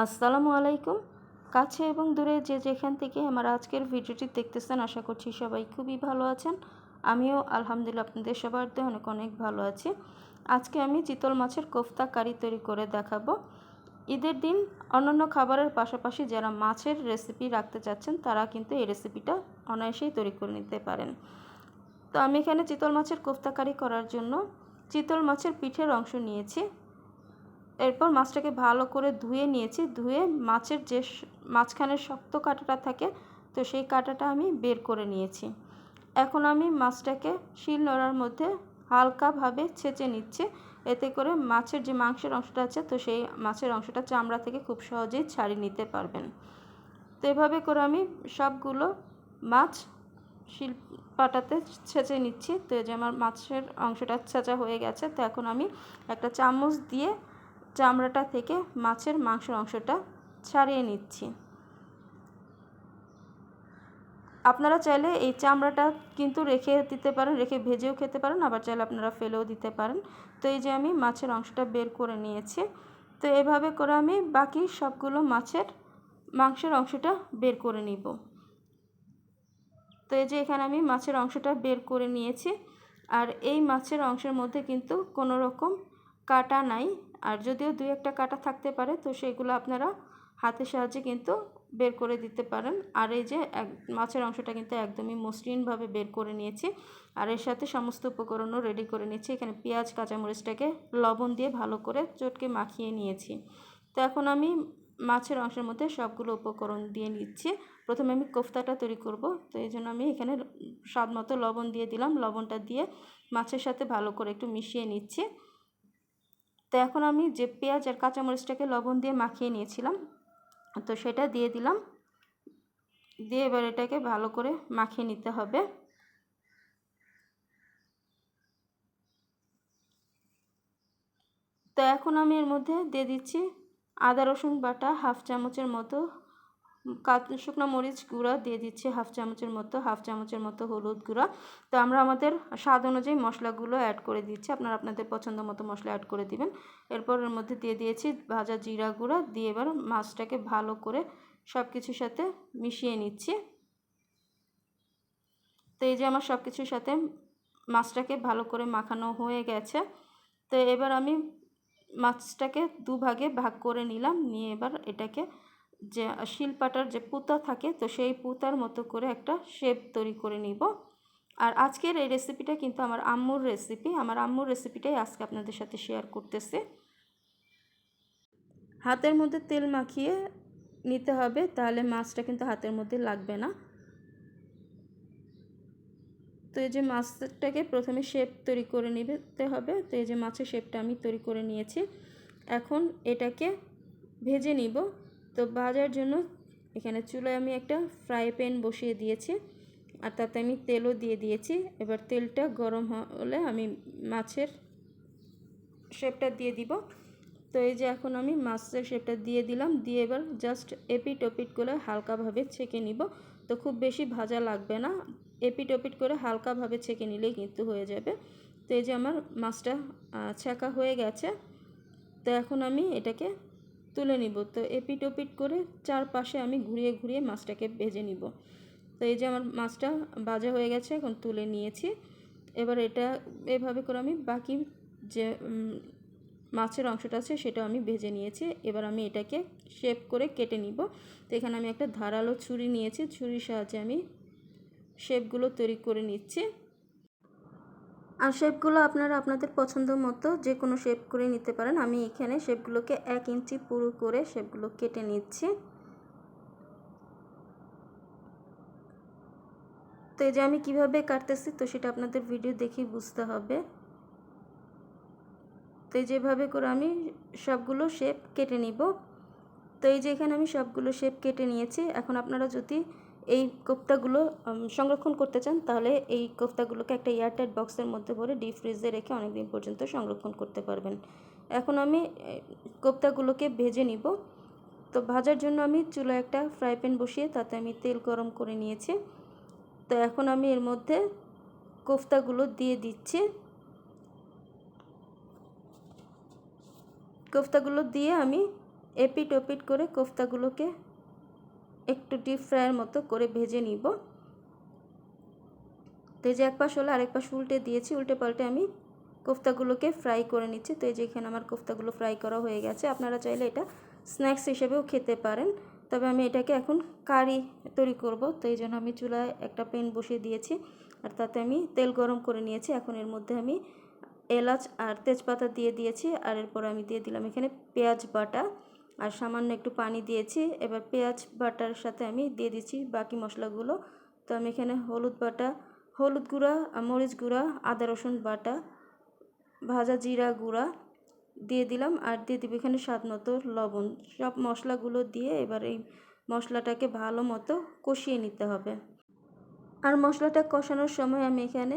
আসসালামু আলাইকুম। কাছে এবং দূরে যে যেখান থেকে আমার আজকের ভিডিওটি দেখতেছেন, আশা করছি সবাই খুবই ভালো আছেন। আমিও আলহামদুলিল্লাহ আপনাদের সবার দিয়ে অনেক অনেক ভালো আছি। আজকে আমি চিতল মাছের কোফতা কারি তৈরি করে দেখাবো। ঈদের দিন অন্যান্য খাবারের পাশাপাশি যারা মাছের রেসিপি রাখতে চাচ্ছেন, তারা কিন্তু এই রেসিপিটা অনায়াসেই তৈরি করে নিতে পারেন। তো আমি এখানে চিতল মাছের কোফতা কারি করার জন্য চিতল মাছের পিঠের অংশ নিয়েছি। এরপর মাছটাকে ভালো করে ধুয়ে নিয়েছি। ধুয়ে মাছের যে মাঝখানের শক্ত কাঁটাটা থাকে, তো সেই কাঁটাটা আমি বের করে নিয়েছি। এখন আমি মাছটাকে শিল নোড়ার মধ্যে হালকাভাবে ছেঁচে নিচ্ছি। এতে করে মাছের যে মাংসের অংশটা আছে, তো সেই মাছের অংশটা চামড়া থেকে খুব সহজেই ছাড়িয়ে নিতে পারবেন। তো এভাবে করে আমি সবগুলো মাছ শিল পাটাতে ছেঁচে নিচ্ছি। তো যে আমার মাছের অংশটা ছেঁচা হয়ে গেছে, তো এখন আমি একটা চামচ দিয়ে চামড়াটা থেকে মাছের মাংসের অংশটা ছাড়িয়ে নিচ্ছি। আপনারা চাইলে এই চামড়াটা কিন্তু রেখে দিতে পারেন, রেখে ভেজেও খেতে পারেন, আবার চাইলে আপনারা ফেলেও দিতে পারেন। তো এই যে আমি মাছের অংশটা বের করে নিয়েছি। তো এভাবে করে আমি বাকি সবগুলো মাছের মাংসের অংশটা বের করে নিব। তো এই যে এখানে আমি মাছের অংশটা বের করে নিয়েছি। আর এই মাছের অংশের মধ্যে কিন্তু কোনো রকম কাটা নাই। আর যদিও দুই একটা কাটা থাকতে পারে, তো সেগুলো আপনারা হাতের সাহায্যে কিন্তু বের করে দিতে পারেন। আর এই যে এক, মাছের অংশটা কিন্তু একদমই মসৃণভাবে বের করে নিয়েছি। আর এর সাথে সমস্ত উপকরণও রেডি করে নিয়েছি। এখানে পেঁয়াজ, কাঁচামরিচটাকে লবণ দিয়ে ভালো করে চটকে মাখিয়ে নিয়েছি। তো এখন আমি মাছের অংশের মধ্যে সবগুলো উপকরণ দিয়ে নিচ্ছি। প্রথমে আমি কোফতাটা তৈরি করব। তো এই জন্য আমি এখানে স্বাদ মতো লবণ দিয়ে দিলাম। লবণটা দিয়ে মাছের সাথে ভালো করে একটু মিশিয়ে নিচ্ছি। তো এখন আমি যে পেঁয়াজ আর কাঁচামরিচটাকে লবণ দিয়ে মাখিয়ে নিয়েছিলাম, তো সেটা দিয়ে দিলাম। দিয়ে এবার এটাকে ভালো করে মাখিয়ে নিতে হবে। তো এখন আমি এর মধ্যে দিয়ে দিচ্ছি আদা রসুন বাটা হাফ চামচের মতো শুকনো মরিচ গুঁড়া দিয়ে দিচ্ছি হাফ চামচের মতো, হাফ চামচের মতো হলুদ গুঁড়া। তো আমরা আমাদের স্বাদ অনুযায়ী মশলাগুলো অ্যাড করে দিচ্ছি। আপনারা আপনাদের পছন্দ মতো মশলা অ্যাড করে দিবেন। এরপর এর মধ্যে দিয়ে দিয়েছি ভাজা জিরা গুঁড়া। দিয়ে এবার মাছটাকে ভালো করে সব কিছুর সাথে মিশিয়ে নিচ্ছি। তো এই যে আমার সব কিছুর সাথে মাছটাকে ভালো করে মাখানো হয়ে গেছে। তো এবার আমি মাছটাকে দুভাগে ভাগ করে নিলাম। নিয়ে এবার এটাকে যে শিলপাটার যে পুতা থাকে, তো সেই পুতার মতো করে একটা শেপ তৈরি করে নিব। আর আজকের এই রেসিপিটা কিন্তু আমার আম্মুর রেসিপি আমার আম্মুর রেসিপিটাই আজকে আপনাদের সাথে শেয়ার করতেছে। হাতের মধ্যে তেল মাখিয়ে নিতে হবে, তাহলে মাছটা কিন্তু হাতের মধ্যে লাগবে না। তো এই যে মাছটাকে প্রথমে শেপ তৈরি করে নিতে হবে, তো এই যে মাছের শেপটা আমি তৈরি করে নিয়েছি। এখন এটাকে ভেজে নিব। তো ভাজার জন্য এখানে চুলায় আমি একটা ফ্রাই প্যান বসিয়ে দিয়েছি আর তাতে আমি তেলও দিয়ে দিয়েছি। এবার তেলটা গরম হলে আমি মাছের শেপটা দিয়ে দিব। তো এই যে এখন আমি মাছের শেপটা দিয়ে দিলাম, দিয়ে এবার জাস্ট এপিট ওপিট করে হালকাভাবে ছেঁকে নিব। তো খুব বেশি ভাজা লাগবে না, এপিট ওপিট করে হালকাভাবে ছেঁকে নিলেই কিন্তু হয়ে যাবে। তো এই যে আমার মাছটা ছেঁকা হয়ে গেছে। তো এখন আমি এটাকে তুলে নিব। তো এপিট ওপিট করে চারপাশে আমি ঘুরিয়ে ঘুরিয়ে মাছটাকে ভেজে নিব। তো এই যে আমার মাছটা ভাজা হয়ে গেছে, এখন তুলে নিয়েছি। এবার এটা এভাবে করে আমি বাকি যে মাছের অংশটা আছে সেটা আমি ভেজে নিয়েছি। এবার আমি এটাকে শেপ করে কেটে নিব। তো এখানে আমি একটা ধারালো ছুরি নিয়েছি। ছুরির সাহায্যে আমি শেপগুলো তৈরি করে নিচ্ছি। আর শেপগুলো আপনারা আপনাদের পছন্দ মতো যে কোনো শেপ করে নিতে পারেন। আমি এখানে শেপগুলোকে এক ইঞ্চি পুরো করে শেপগুলো কেটে নিচ্ছি। তো এই যে আমি কীভাবে কাটতেছি, তো সেটা আপনাদের ভিডিও দেখেই বুঝতে হবে। তো এই যেভাবে করে আমি সবগুলো শেপ কেটে নিব। তো এই যে এখানে আমি সবগুলো শেপ কেটে নিয়েছি। এখন আপনারা যদি এই কোফতাগুলো সংরক্ষণ করতে চান, তাহলে এই কোফতাগুলোকে একটা এয়ারটাইট বক্সের মধ্যে ভরে ডিপ ফ্রিজে রেখে অনেক দিন পর্যন্ত সংরক্ষণ করতে পারবেন। এখন আমি কোফতাগুলোকে ভেজে নিব। তো ভাজার জন্য আমি চুলা একটা ফ্রাই প্যান বসিয়ে তাতে আমি তেল গরম করে নিয়েছি। তো এখন আমি এর মধ্যে কোফতাগুলো দিয়ে দিচ্ছি। কোফতাগুলো দিয়ে আমি এপিট ওপিট করে কোফতাগুলোকে একটু ডিপ ফ্রাইয়ের মতো করে ভেজে নিব। তো এই যে এক পাশ হলে, আরেক পাশ উল্টে দিয়েছি। উল্টে পাল্টে আমি কোফতাগুলোকে ফ্রাই করে নিচ্ছি। তো এই যে এখানে আমার কোফতাগুলো ফ্রাই করা হয়ে গেছে। আপনারা চাইলে এটা স্ন্যাক্স হিসেবেও খেতে পারেন। তবে আমি এটাকে এখন কারি তৈরি করব। তো এই জন্য আমি চুলায় একটা প্যান বসিয়ে দিয়েছি। আর তাতে আমি তেল গরম করে নিয়েছি। এখন এর মধ্যে আমি এলাচ আর তেজপাতা দিয়ে দিয়েছি। আর এরপর আমি দিয়ে দিলাম এখানে পেঁয়াজ বাটা। আর সামান্য একটু পানি দিয়েছি। এবার পেঁয়াজ বাটার সাথে আমি দিয়ে দিচ্ছি বাকি মশলাগুলো। তো আমি এখানে হলুদ বাটা, হলুদ গুঁড়া মরিচ গুঁড়া, আদা রসুন বাটা, ভাজা জিরা গুঁড়া দিয়ে দিলাম। আর দিয়ে দিব এখানে স্বাদ মতো লবণ। সব মশলাগুলো দিয়ে এবার এই মশলাটাকে ভালো মতো কষিয়ে নিতে হবে। আর মশলাটা কষানোর সময় আমি এখানে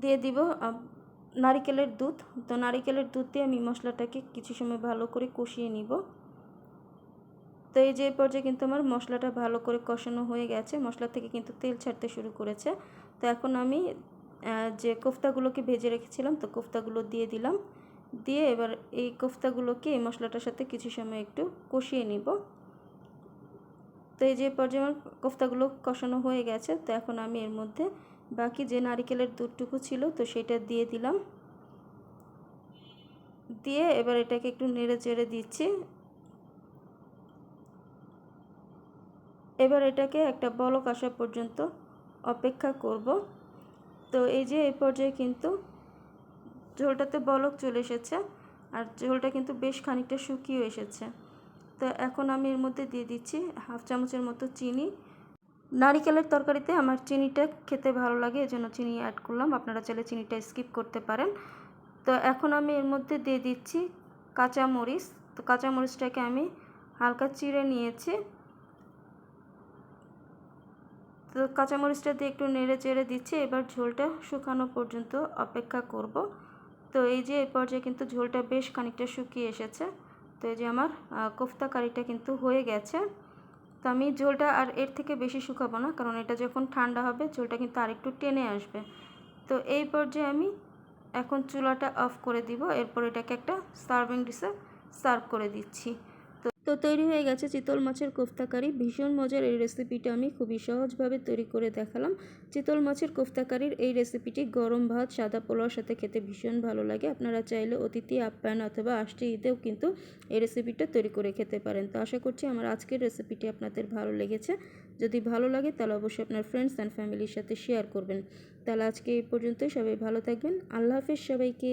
দিয়ে দিব নারিকেলের দুধ। তো নারিকেলের দুধ দিয়ে আমি মশলাটাকে কিছু সময় ভালো করে কষিয়ে নিব। তো এই যে পর্যায়ে কিন্তু আমার মশলাটা ভালো করে কষানো হয়ে গেছে। মশলা থেকে কিন্তু তেল ছাড়তে শুরু করেছে। তো এখন আমি যে কোফতাগুলোকে ভেজে রেখেছিলাম, তো কোফতাগুলো দিয়ে দিলাম। দিয়ে এবার এই কোফতাগুলোকে এই মশলাটার সাথে কিছু সময় একটু কষিয়ে নিব। তো এই যে পর্যায়ে আমার কোফতাগুলো কষানো হয়ে গেছে। তো এখন আমি এর মধ্যে বাকি যে নারিকেলের দুধটুকু ছিল তো সেটা দিয়ে দিলাম। দিয়ে এবার এটাকে একটু নেড়ে চেড়ে দিচ্ছি। এবার এটাকে একটা বলক আসা পর্যন্ত অপেক্ষা করব। তো এই যে এই পর্যায়ে কিন্তু ঝোলটাতে বলক চলে এসেছে আর ঝোলটা কিন্তু বেশ খানিকটা শুকিয়ে এসেছে। তো এখন আমি এর মধ্যে দিয়ে দিচ্ছি হাফ চামচের মতো চিনি নারিকেলের তরকারিতে আমার চিনিটা খেতে ভালো লাগে, এজন্য চিনি অ্যাড করলাম। আপনারা চাইলে চিনিটা স্কিপ করতে পারেন। তো এখন আমি এর মধ্যে দিয়ে দিচ্ছি কাঁচা মরিচ তো কাঁচা মরিচটাকে আমি হালকা চিড়ে নিয়েছি। তো কাঁচামরিচটা দিয়ে একটু নেড়ে চেড়ে দিচ্ছি। এবার ঝোলটা শুকানো পর্যন্ত অপেক্ষা করব। তো এই যে এই পর্যায়ে কিন্তু ঝোলটা বেশ খানিকটা শুকিয়ে এসেছে। তো এই যে আমার কোফতা কারিটা কিন্তু হয়ে গেছে। তো আমি ঝোলটা আর এর থেকে বেশি শুকাবো না, কারণ এটা যখন ঠান্ডা হবে ঝোলটা কিন্তু আরেকটু টেনে আসবে। তো এই পর্যায়ে আমি এখন চুলাটা অফ করে দিব, এরপর এটাকে একটা সার্ভিং ডিশে সার্ভ করে দিচ্ছি। তো তৈরি হয়ে গেছে চিতল মাছের কোফতাকারি ভীষণ মজার এই রেসিপিটা আমি খুবই সহজভাবে তৈরি করে দেখালাম। চিতল মাছের কোফতাকারির এই রেসিপিটি গরম ভাত, সাদা পোলাওর সাথে খেতে ভীষণ ভালো লাগে। আপনারা চাইলে অতিথি, আপ্যায়ন অথবা আষ্টি ঈদেও কিন্তু এই রেসিপিটা তৈরি করে খেতে পারেন। তো আশা করছি আমার আজকের রেসিপিটি আপনাদের ভালো লেগেছে। যদি ভালো লাগে তাহলে অবশ্যই আপনার ফ্রেন্ডস অ্যান্ড ফ্যামিলির সাথে শেয়ার করবেন। তাহলে আজকে এই পর্যন্তই। সবাই ভালো থাকবেন। আল্লাহ হাফিজ সবাইকে।